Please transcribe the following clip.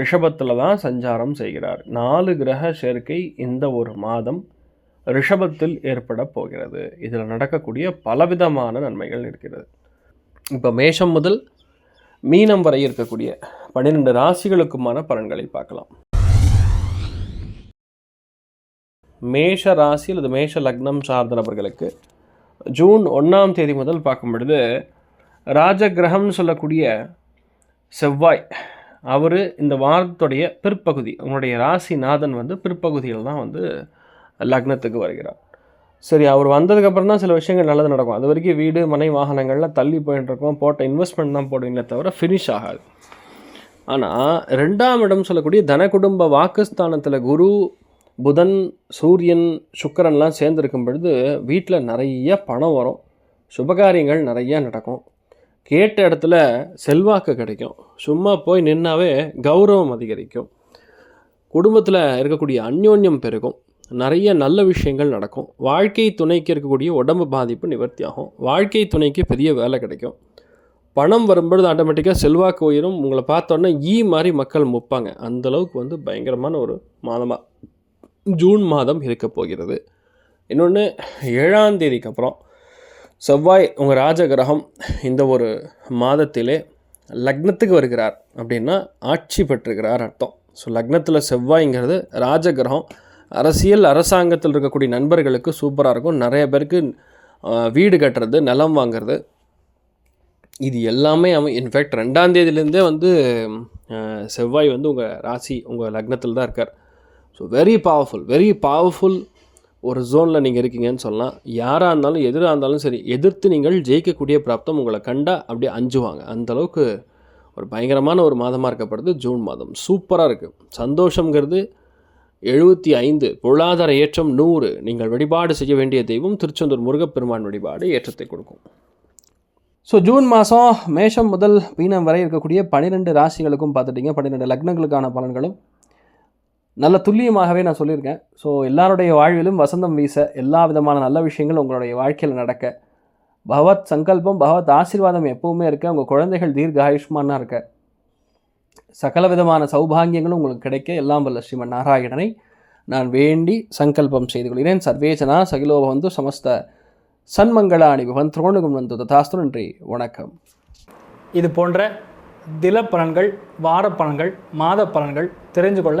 ரிஷபத்தில் தான் சஞ்சாரம் செய்கிறார். நாலு கிரக சேர்க்கை இந்த ஒரு மாதம் ரிஷபத்தில் ஏற்பட போகிறது. இதில் நடக்கக்கூடிய பலவிதமான நன்மைகள் இருக்கிறது. இப்போ மேஷம் முதல் மீனம் வரை இருக்கக்கூடிய பன்னிரெண்டு ராசிகளுக்குமான பலன்களை பார்க்கலாம். மேஷ ராசி அல்லது மேஷ லக்னம் சார்ந்த நபர்களுக்கு ஜூன் ஒன்றாம் தேதி முதல் பார்க்கும் பொழுது ராஜகிரகம்னு சொல்லக்கூடிய செவ்வாய் அவர் இந்த வாரத்துடைய பிற்பகுதி உங்களுடைய ராசிநாதன் வந்து பிற்பகுதியில் தான் வந்து லக்னத்துக்கு வருகிறார். சரி அவர் வந்ததுக்கப்புறம் தான் சில விஷயங்கள் நல்லது நடக்கும். அது வரைக்கும் வீடு மனை வாகனங்கள்லாம் தள்ளி போயிட்டு இருக்கோம் போட்ட இன்வெஸ்ட்மெண்ட் தான் போடுவீங்களே தவிர ஃபினிஷ் ஆகாது. ஆனால் ரெண்டாம் இடம் சொல்லக்கூடிய தன குடும்ப வாக்குஸ்தானத்தில் குரு புதன் சூரியன் சுக்கிரன்லாம் சேர்ந்துருக்கும் பொழுது வீட்டில் நிறைய பணம் வரும். சுபகாரியங்கள் நிறையா நடக்கும். கேட்ட இடத்துல செல்வாக்கு கிடைக்கும். சும்மா போய் நின்னாவே கௌரவம் அதிகரிக்கும். குடும்பத்தில் இருக்கக்கூடிய அந்யோன்யம் பெருகும். நிறைய நல்ல விஷயங்கள் நடக்கும். வாழ்க்கை துணைக்கு இருக்கக்கூடிய உடம்பு பாதிப்பு நிவர்த்தி ஆகும் வாழ்க்கை துணைக்கு பெரிய வேலை கிடைக்கும். பணம் வரும்பொழுது ஆட்டோமேட்டிக்காக செல்வாக்கு உயரும். உங்களை பார்த்தோன்னே ஈ மாதிரி மக்கள் முப்பாங்க. அந்த அளவுக்கு வந்து பயங்கரமான ஒரு மாதமாக ஜூன் மாதம் இருக்க போகிறது. இன்னொன்று ஏழாம் தேதிக்கு அப்புறம் செவ்வாய் உங்கள் ராஜகிரகம் இந்த ஒரு மாதத்திலே லக்னத்துக்கு வருகிறார் அப்படின்னா ஆட்சி பெற்றுகிறார் அர்த்தம். ஸோ லக்னத்தில் செவ்வாய்ங்கிறது ராஜகிரகம். அரசியல் அரசாங்கத்தில் இருக்கக்கூடிய நண்பர்களுக்கு சூப்பராக இருக்கும். நிறைய பேருக்கு வீடு கட்டுறது நிலம் வாங்குறது. இது எல்லாமே அவன் இன்ஃபேக்ட் ரெண்டாம் தேதியிலேருந்தே வந்து செவ்வாய் வந்து உங்கள் ராசி உங்கள் லக்னத்தில் தான் இருக்கார். So very powerful very powerful ஒரு ஜோனில் நீங்கள் இருக்கீங்கன்னு சொல்லலாம் யாராக இருந்தாலும் எதிராக இருந்தாலும் சரி எதிர்த்து நீங்கள் ஜெயிக்கக்கூடிய பிராப்தம் உங்களை கண்டா அப்படியே அஞ்சுவாங்க. அந்தளவுக்கு ஒரு பயங்கரமான ஒரு மாதமாக இருக்கப்படுது ஜூன் மாதம். சூப்பராக இருக்குது சந்தோஷங்கிறது எழுபத்தி ஐந்து பொருளாதார ஏற்றம் நூறு. நீங்கள் வழிபாடு செய்ய வேண்டிய தெய்வம் திருச்செந்தூர் முருகப்பெருமான் வழிபாடு ஏற்றத்தை கொடுக்கும். ஸோ ஜூன் மாதம் மேஷம் முதல் பீனம் வரை இருக்கக்கூடிய பன்னிரெண்டு ராசிகளுக்கும் பார்த்துட்டிங்க. பன்னிரெண்டு லக்னங்களுக்கான பலன்களும் நல்ல துல்லியமாகவே நான் சொல்லியிருக்கேன். ஸோ எல்லாருடைய வாழ்விலும் வசந்தம் வீச எல்லா விதமான நல்ல விஷயங்களும் உங்களுடைய வாழ்க்கையில் நடக்க பகவத் சங்கல்பம் பகவத் ஆசீர்வாதம் எப்பவுமே இருக்க உங்கள் குழந்தைகள் தீர்க்க ஆயுஷ்மானாக இருக்க சகல விதமான சௌபாகியங்களும் உங்களுக்கு கிடைக்க. எல்லாம் வல்ல ஸ்ரீமன் நாராயணனை நான் வேண்டி சங்கல்பம் செய்து கொள்கிறேன். சர்வேஜனா சகிலோபவந்து சமஸ்த சன்மங்களாணி பவந்த்ரோணுகும் வந்து ததாஸ்து. நன்றி வணக்கம். இது போன்ற தில பலன்கள் வார பலன்கள் மாத பலன்கள் தெரிஞ்சு கொள்ள